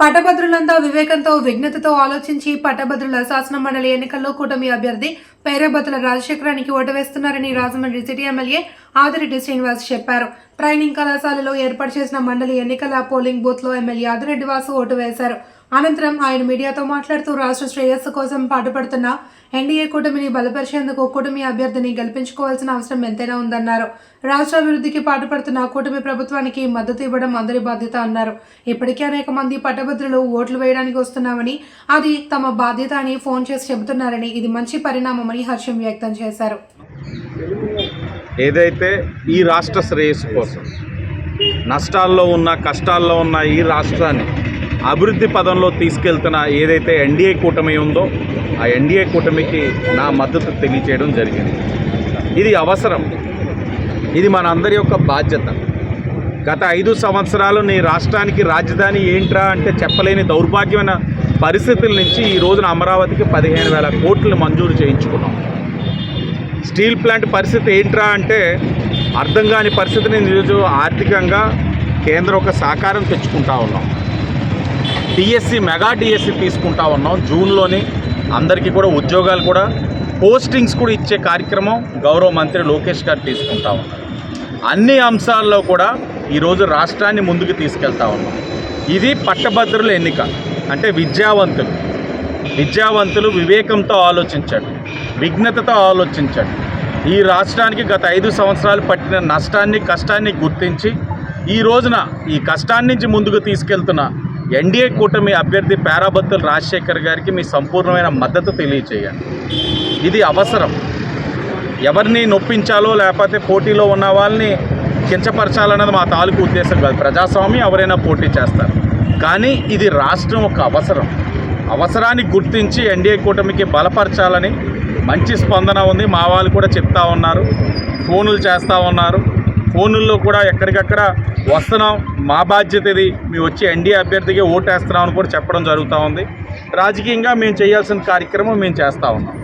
పట్టభద్రులంతా వివేకంతో విఘ్నతతో ఆలోచించి పట్టభద్రుల శాసన మండలి ఎన్నికల్లో కూటమి అభ్యర్థి పేరబతుల రాజశేఖరానికి ఓటు వేస్తున్నారని రాజమండ్రి సిటీ ఎమ్మెల్యే ఆదిరెడ్డి శ్రీనివాస్ చెప్పారు. ట్రైనింగ్ కళాశాలలో ఏర్పాటు చేసిన మండలి ఎన్నికల పోలింగ్ బూత్లో ఎమ్మెల్యే ఆదిరెడ్డి వాసు ఓటు వేశారు. అనంతరం ఆయన మీడియాతో మాట్లాడుతూ రాష్ట్ర శ్రేయస్సు కోసం పాటుపడుతున్న ఎన్డీఏ కూటమిని బలపరిచేందుకు కూటమి అభ్యర్థిని గెలిపించుకోవాల్సిన అవసరం ఎంతైనా ఉందన్నారు. రాష్ట్ర అభివృద్ధికి పాటుపడుతున్న కూటమి ప్రభుత్వానికి మద్దతు ఇవ్వడం అందరి బాధ్యత అన్నారు. ఇప్పటికే అనేక మంది పట్టభద్రులు ఓట్లు వేయడానికి వస్తున్నామని అది తమ బాధ్యత అని ఫోన్ చేసి చెబుతున్నారని ఇది మంచి పరిణామమని హర్షం వ్యక్తం చేశారు. ఏదైతే ఈ రాష్ట్ర శ్రేయస్సు కోసం నష్టాల్లో ఉన్న కష్టాల్లో ఉన్న ఈ రాష్ట్రాన్ని అభివృద్ధి పదంలో తీసుకెళ్తున్న ఏదైతే ఎన్డీఏ కూటమి ఉందో ఆ ఎన్డీఏ కూటమికి నా మద్దతు తెలియచేయడం జరిగింది. ఇది అవసరం. ఇది మనందరి యొక్క బాధ్యత. గత ఐదు సంవత్సరాలు నీ రాష్ట్రానికి రాజధాని ఏంట్రా అంటే చెప్పలేని దౌర్భాగ్యమైన పరిస్థితుల నుంచి ఈ రోజున అమరావతికి పదిహేను వేల కోట్లు మంజూరు చేయించుకున్నాం. స్టీల్ ప్లాంట్ పరిస్థితి ఏంట్రా అంటే అర్థం కాని పరిస్థితిని ఈరోజు ఆర్థికంగా కేంద్రం ఒక సహకారం తెచ్చుకుంటా ఉన్నాం. డిఎస్సి మెగా డిఎస్సి తీసుకుంటా ఉన్నాం. జూన్లోని అందరికీ కూడా ఉద్యోగాలు కూడా పోస్టింగ్స్ కూడా ఇచ్చే కార్యక్రమం గౌరవ మంత్రి లోకేష్ గారు తీసుకుంటా ఉన్నారు. అన్ని అంశాల్లో కూడా ఈరోజు రాష్ట్రాన్ని ముందుకు తీసుకెళ్తా ఉన్నాం. ఇది పట్టభద్రుల ఎన్నిక. అంటే విద్యావంతులు. విద్యావంతులు వివేకంతో ఆలోచించండి. విఘ్నతతో ఆలోచించండి. ఈ రాష్ట్రానికి గత ఐదు సంవత్సరాలు పట్టిన నష్టాన్ని కష్టాన్ని గుర్తించి ఈ రోజున ఈ కష్టాన్నించి ముందుకు తీసుకెళ్తున్న ఎన్డీఏ కూటమి అభ్యర్థి పేరాబత్తుల రాజశేఖర్ గారికి మీ సంపూర్ణమైన మద్దతు తెలియచేయండి. ఇది అవసరం. ఎవరిని నొప్పించాలో లేకపోతే పోటీలో ఉన్న వాళ్ళని కించపరచాలన్నది మా తాలూకు ఉద్దేశం కాదు. ప్రజాస్వామ్యం ఎవరైనా పోటీ చేస్తారు. కానీ ఇది రాష్ట్రం ఒక అవసరం. అవసరాన్ని గుర్తించి ఎన్డీఏ కూటమికి బలపరచాలని మంచి స్పందన ఉంది. మా వాళ్ళు కూడా చెప్తా ఉన్నారు. ఫోనులు చేస్తూ ఉన్నారు. ఫోనుల్లో కూడా ఎక్కడికక్కడ వస్తున్నాం. మా బాధ్యత ఇది మేము వచ్చి ఎన్డీఏ అభ్యర్థికి ఓటేస్తున్నాం అని కూడా చెప్పడం జరుగుతూ ఉంది. రాజకీయంగా మేము చేయాల్సిన కార్యక్రమం మేము చేస్తూ ఉన్నాం.